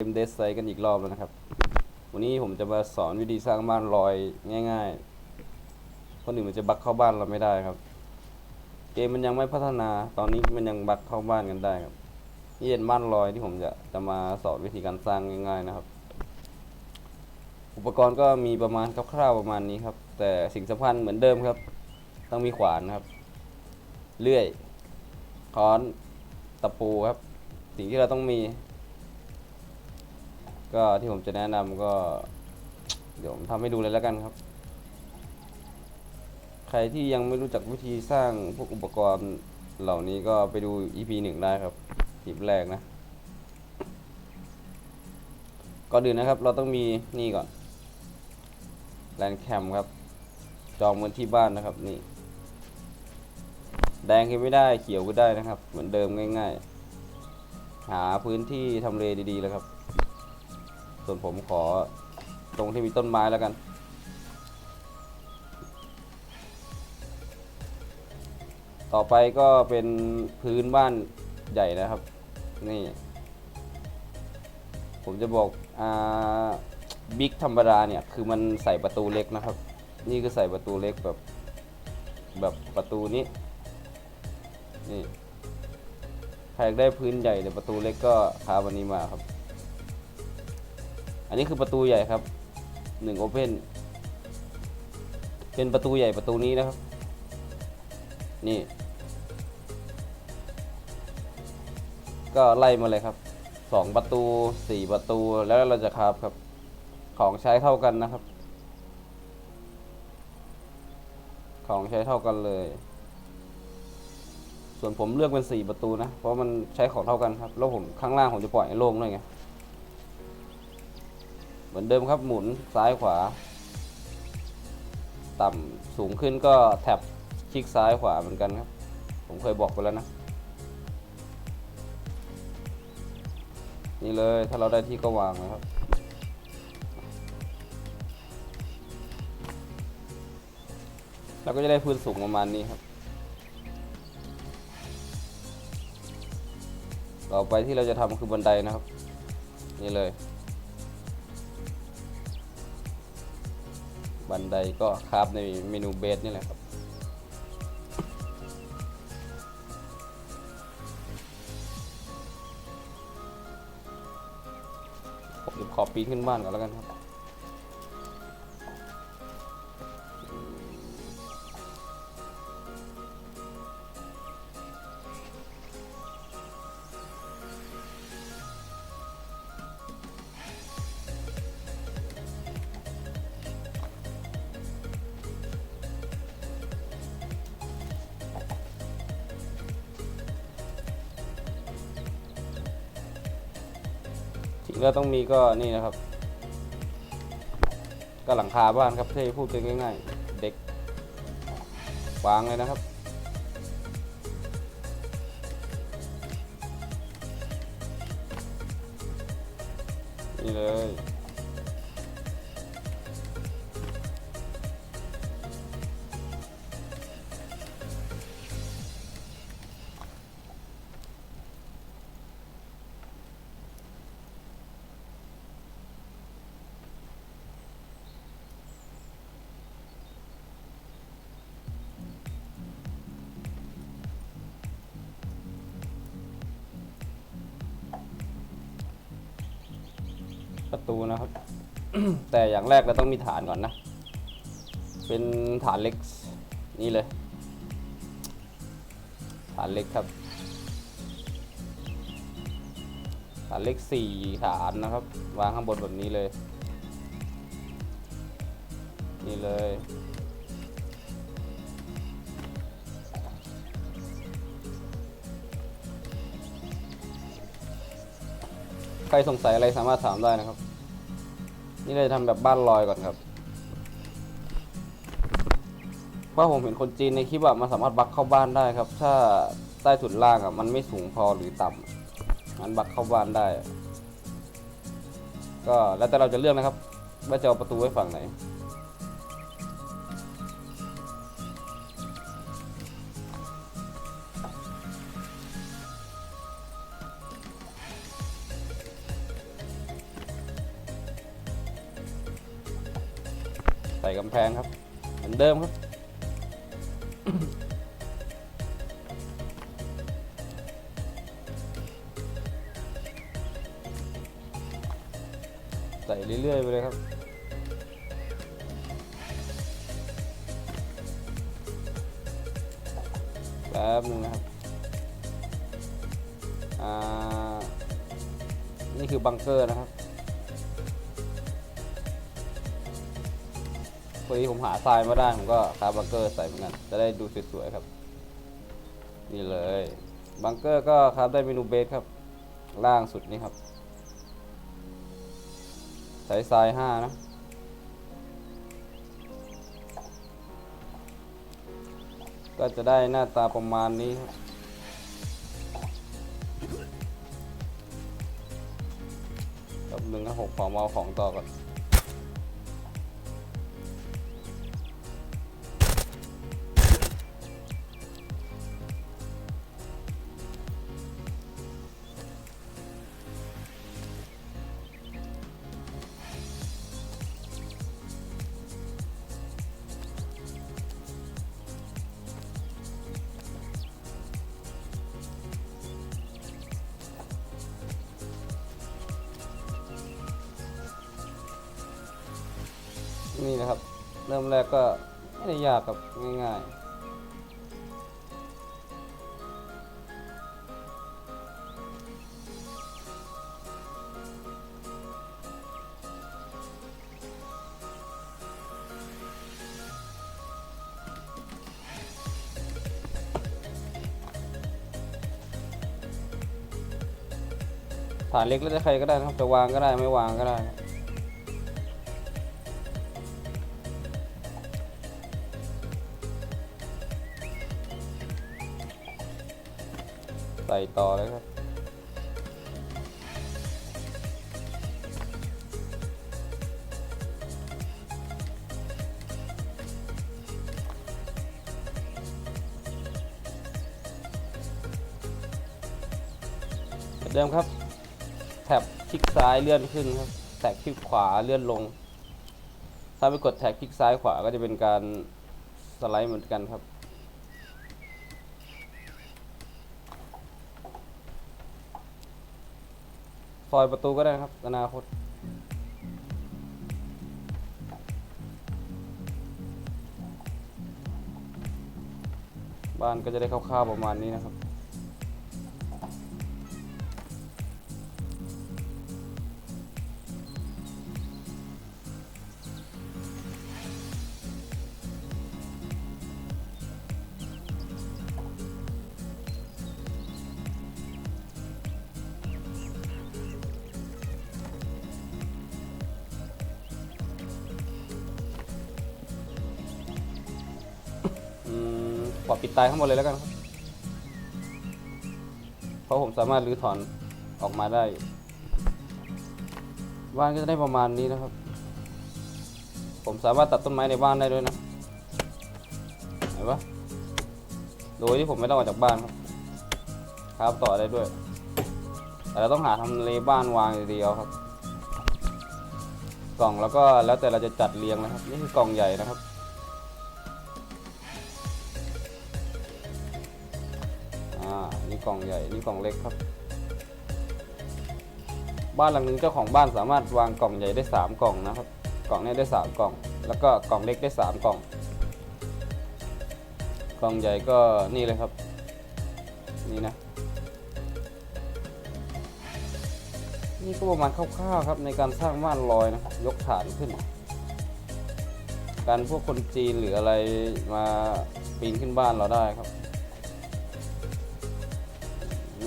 เกมเดสไซกันอีกรอบแล้วนะครับ วันนี้ผมจะมาสอนวิธีสร้างบ้านลอยง่ายๆ คนอื่นมันจะบักเข้าบ้านเราไม่ได้ครับ เกมมันยังไม่พัฒนา ตอนนี้มันยังบักเข้าบ้านกันได้ครับ นี่เป็นบ้านลอยที่ผมจะจะมาสอนวิธีการสร้างง่ายๆนะครับ อุปกรณ์ก็มีประมาณคร่าวๆประมาณนี้ครับ แต่สิ่งสำคัญเหมือนเดิมครับ ต้องมีขวานครับ เลื่อย ค้อน ตะปูครับ สิ่งที่เราต้องมี ก็ที่ผมจะแนะนำก็ เดี๋ยวผมทำให้ดูเลยแล้วกันครับ ใครที่ยังไม่รู้จักวิธีสร้างพวกอุปกรณ์เหล่านี้ก็ไปดู EP หนึ่งได้ครับคลิปแรกนะก่อนอื่นนะครับ เราต้องมีนี่ก่อนแลนแคมครับ จองพื้นที่บ้านนะครับนี่ แดงก็ไม่ได้เขียวก็ได้นะครับ เหมือนเดิมง่าย ๆ หาพื้นที่ทำเลดีๆแล้วครับ ส่วนผมขอตรงที่มีต้นไม้แล้วกัน ต่อไปก็เป็นพื้นบ้านใหญ่นะครับ นี่ ผมจะบอกอ่าบิ๊กธรรมดาเนี่ย คือมันใส่ประตูเล็กนะครับ นี่คือใส่ประตูเล็กแบบ แบบประตูนี้ นี่ใครอยากได้พื้นใหญ่แต่ประตูเล็กก็คาวันนี้มาครับ อันนี้คือประตูใหญ่ครับหนึ่งโอเพนเป็นประตูใหญ่ประตูนี้นะครับ นี่ ก็ไล่มาเลยครับสองประตูสี่ประตูแล้วเราจะคราบครับ ของใช้เท่ากันนะครับ ของใช้เท่ากันเลย ส่วนผมเลือกเป็นสี่ประตูนะ เพราะมันใช้ของเท่ากันครับ แล้วผมข้างล่างผมจะปล่อยโล่งด้วยไง เหมือนเดิมครับหมุนซ้ายขวา ต่ำสูงขึ้นก็แท็บคลิกซ้ายขวาเหมือนกันครับ ผมเคยบอกไปแล้วนะ นี่เลยถ้าเราได้ที่ก็วางนะครับเราก็จะได้พื้นสูงประมาณนี้ครับ ต่อไปที่เราจะทำคือบันไดนะครับ นี่เลย บันไดก็คราบในเมนูเบสนี่แหละครับผมขอปีนขึ้นบ้านก่อนแล้วกันครับ แล้วต้องมีก็นี่นะครับ ก็หลังคาบ้านครับที่พูดกันง่าย ๆ เด็กวางเลยนะครับนี่เลย ประตูนะครับ แต่อย่างแรกเราต้องมีฐานก่อนนะ เป็นฐานเล็กนี่เลย ฐานเล็กครับ ฐานเล็กสี่ฐานนะครับ วางข้างบนแบบนี้เลย นี่เลย ใครสงสัยอะไรสามารถถามได้นะครับ นี่เลยทำแบบบ้านลอยก่อนครับเพราะผมเห็นคนจีนในคลิปอะมันสามารถบักเข้าบ้านได้ครับ ถ้าใต้ถุนล่างอะมันไม่สูงพอหรือต่ำมันบักเข้าบ้านได้ ก็แล้วแต่เราจะเลือกนะครับ ว่าจะเอาประตูไว้ฝั่งไหน ส่กำแพงครับ เหมือนเดิมครับ ใส่เรื่อยๆไปเลยครับแป๊บนึงนะครับ อ่า นี่คือบังเกอร์นะครับ พอดีผมหาทรายมาได้ผมก็คาบบังเกอร์ใส่เหมือนกัน จะได้ดูสวยๆครับ นี่เลยบังเกอร์ก็ครับได้เมนูเบสครับ ล่างสุดนี่ครับ ใส่ทรายห้านะก็จะได้หน้าตาประมาณนี้ครับแป๊บนึงหกของมาเอาของต่อก่อน นี่นะครับ เริ่มแรกก็ไม่ได้ยากครับง่ายๆฐานเล็กแล้วจะใครก็ได้นะครับจะวางก็ได้ไม่วางก็ได้ ส่ต่อเลยครับเหมือนเดิมครับ แท็บคลิกซ้ายเลื่อนขึ้นครับ แท็บคลิกขวาเลื่อนลง ถ้าไปกดแท็บคลิกซ้ายขวาก็จะเป็นการสไลด์เหมือนกันครับ ซอยประตูก็ได้นะครับ อนาคต บ้านก็จะได้คร่าวๆประมาณนี้นะครับ ขอปิดตายข้างบนเลยแล้วกันครับ เพราะผมสามารถรื้อถอนออกมาได้ บ้านก็จะได้ประมาณนี้นะครับ ผมสามารถตัดต้นไม้ในบ้านได้ด้วยนะเห็นปะโดยที่ผมไม่ต้องออกจากบ้านครับครับต่อได้ด้วย แต่เราต้องหาทำเลบ้านวางเดียวครับ กล่องแล้วก็แล้วแต่เราจะจัดเรียงนะครับ นี่คือกล่องใหญ่นะครับ นี่กล่องใหญ่นี่กล่องเล็กครับ บ้านหลังหนึงเจ้าของบ้านสามารถวางกล่องใหญ่ได้สามกล่องนะครับ กล่องเนี้ได้สามกล่อง แล้วก็กล่องเล็กได้สามกล่อง กล่องใหญ่ก็นี่เลยครับ นี่นะ นี่ก็ประมาณคร่าวๆครับในการสร้างบ้านลอยนะยกฐานขึ้นการพวกคนจีนหรืออะไรมาปีนขึ้นบ้านเราได้ครับ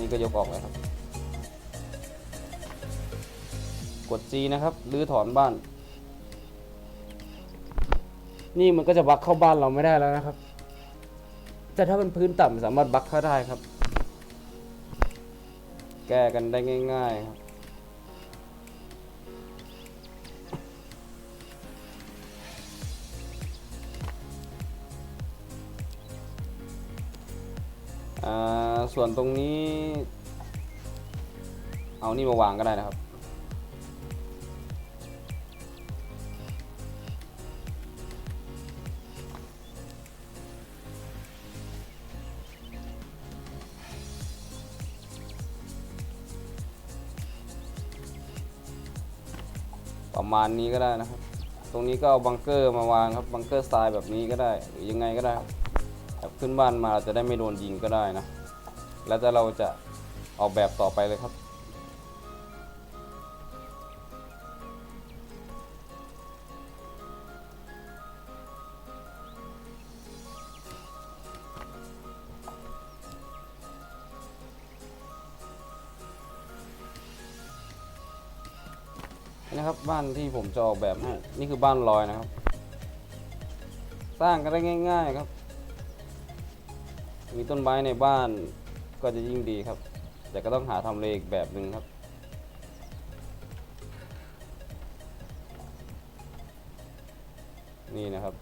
นี่ก็ยกออกเลยครับ กด G นะครับรื้อถอนบ้าน นี่มันก็จะบักเข้าบ้านเราไม่ได้แล้วนะครับ แต่ถ้าเป็นพื้นต่ำสามารถบักเข้าได้ครับ แก้กันได้ง่าย ๆ ครับอ่า ส่วนตรงนี้ เอานี่มาวางก็ได้นะครับ ประมาณนี้ก็ได้นะครับ ตรงนี้ก็เอาบังเกอร์มาวางครับ บังเกอร์ทรายแบบนี้ก็ได้ หรือยังไงก็ได้ขึ้นบ้านมาจะได้ไม่โดนยิงก็ได้นะ แล้วแต่เราจะออกแบบต่อไปเลยครับนี่นะครับบ้านที่ผมจะออกแบบให้นี่คือบ้านลอยนะครับ สร้างกันได้ง่าย ๆ ครับ มีต้นไม้ในบ้าน ก็จะยิ่งดีครับ แต่ก็ต้องหาทำเลอีกแบบหนึ่งครับ นี่นะครับ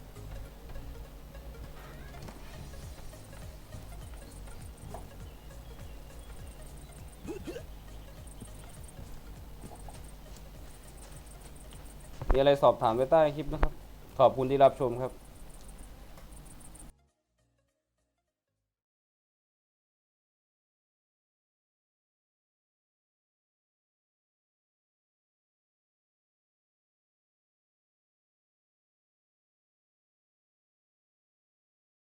มีอะไรสอบถามไว้ใต้คลิปนะครับ ขอบคุณที่รับชมครับ